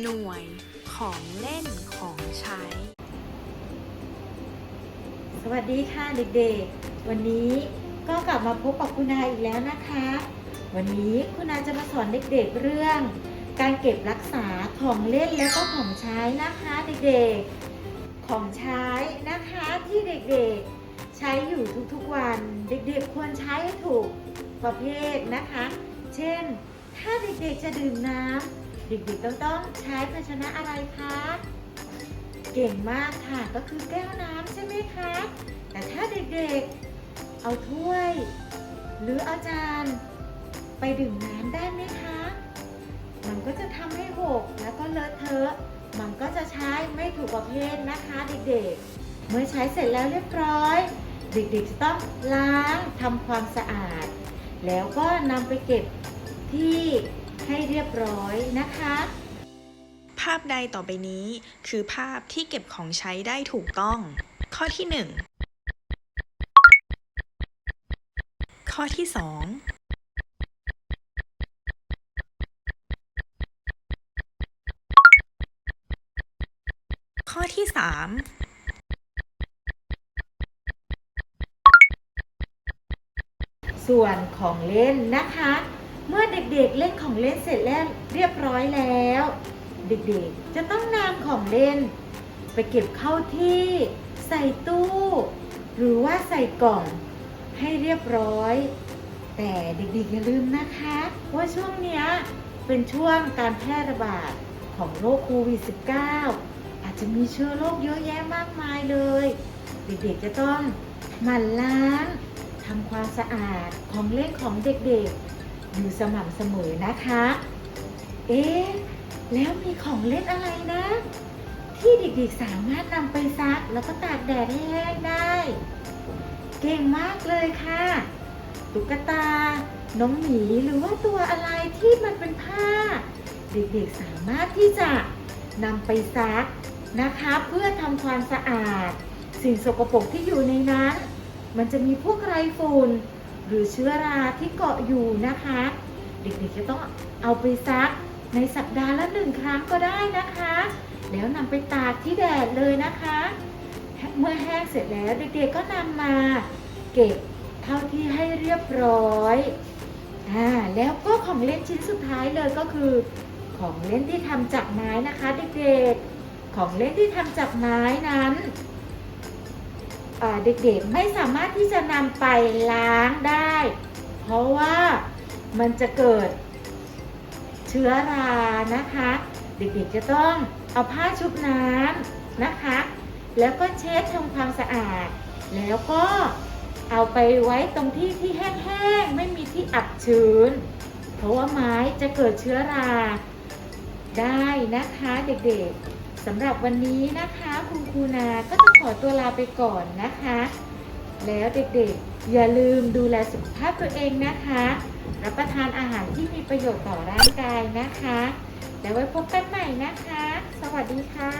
หน่วยของเล่นของใช้ สวัสดีค่ะเด็กๆ วันนี้ก็กลับมาพบกับคุณนาอีกแล้วนะคะ วันนี้คุณนาจะมาสอนเด็กๆเรื่อง การเก็บรักษาของเล่นแล้วก็ของใช้นะคะเด็กๆ ของใช้นะคะที่เด็กๆ ใช้อยู่ทุกๆวัน เด็กๆ ควรใช้ถูกประเภทนะคะ เช่น ถ้าเด็กๆจะดื่มน้ำ เด็กๆต้องต้องใช้ภาชนะอะไรคะ เก่งมากค่ะก็คือแก้วน้ำใช่ไหมคะ แต่ถ้าเด็กๆ เอาถ้วย หรือเอาจานไปดื่มน้ำได้ไหมคะ มันก็จะทำให้หกแล้วก็เลอะเทอะ มันก็จะใช้ไม่ถูกประเภทนะคะเด็กๆ เมื่อใช้เสร็จแล้วเรียบร้อย เด็กๆจะต้องล้างทำความสะอาด แล้วก็นำไปเก็บที่ ให้เรียบร้อยนะคะ ภาพใดต่อไปนี้คือภาพที่เก็บของใช้ได้ถูกต้อง ข้อที่ 1 ข้อที่ 2ข้อที่ส่วนของเล่นนะคะ เมื่อเด็กๆเล่นของเล่นเสร็จแล้วเรียบร้อยแล้ว เด็กๆ จะต้องนำของเล่น ไปเก็บเข้าที่ ใส่ตู้ หรือว่าใส่กล่องให้เรียบร้อย แต่เด็กๆอย่าลืมนะคะ ว่าช่วงนี้เป็นช่วงการแพร่ระบาดของโรคโควิด -19 อาจจะมีเชื้อโรคเยอะแยะมากมายเลย เด็กๆจะต้องหมั่นล้างทำความสะอาดของเล่นของเด็กๆ อยู่สม่ำเสมอนะคะ เอ๊ะ แล้วมีของเล่นอะไรนะ ที่เด็กๆสามารถนำไปซักแล้วก็ตากแดดให้แห้งได้ เก่งมากเลยค่ะตุ๊กตา น้องหมีหรือว่าตัวอะไรที่มันเป็นผ้า เด็กๆสามารถที่จะนำไปซักนะคะ เพื่อทำความสะอาด สิ่งสกปรกที่อยู่ในนั้น มันจะมีพวกไรฝุ่น หรือเชื้อราที่เกาะอยู่นะคะ เด็กๆจะต้องเอาไปซักในสัปดาห์ละหนึ่งครั้งก็ได้นะคะ แล้วนำไปตากที่แดดเลยนะคะ เมื่อแห้งเสร็จแล้วเด็กๆก็นำมาเก็บเท่าที่ให้เรียบร้อยอ่าแล้วก็ของเล่นชิ้นสุดท้ายเลยก็คือ ของเล่นที่ทำจากไม้นะคะ เด็กๆ ของเล่นที่ทำจากไม้นั้น เด็กๆไม่สามารถที่จะนำไปล้างได้ เพราะว่ามันจะเกิดเชื้อรานะคะ เด็กๆจะต้องเอาผ้าชุบน้ำนะคะ แล้วก็เช็ดทำความสะอาด แล้วก็เอาไปไว้ตรงที่ที่แห้งๆไม่มีที่อับชื้น เพราะว่าไม้จะเกิดเชื้อราได้นะคะเด็กๆ สำหรับวันนี้นะคะคุณครูนาก็จะขอตัวลาไปก่อนนะคะ แล้วเด็กๆ อย่าลืมดูแลสุขภาพตัวเองนะคะ รับประทานอาหารที่มีประโยชน์ต่อร่างกายนะคะ แล้วไว้พบกันใหม่นะคะ สวัสดีค่ะ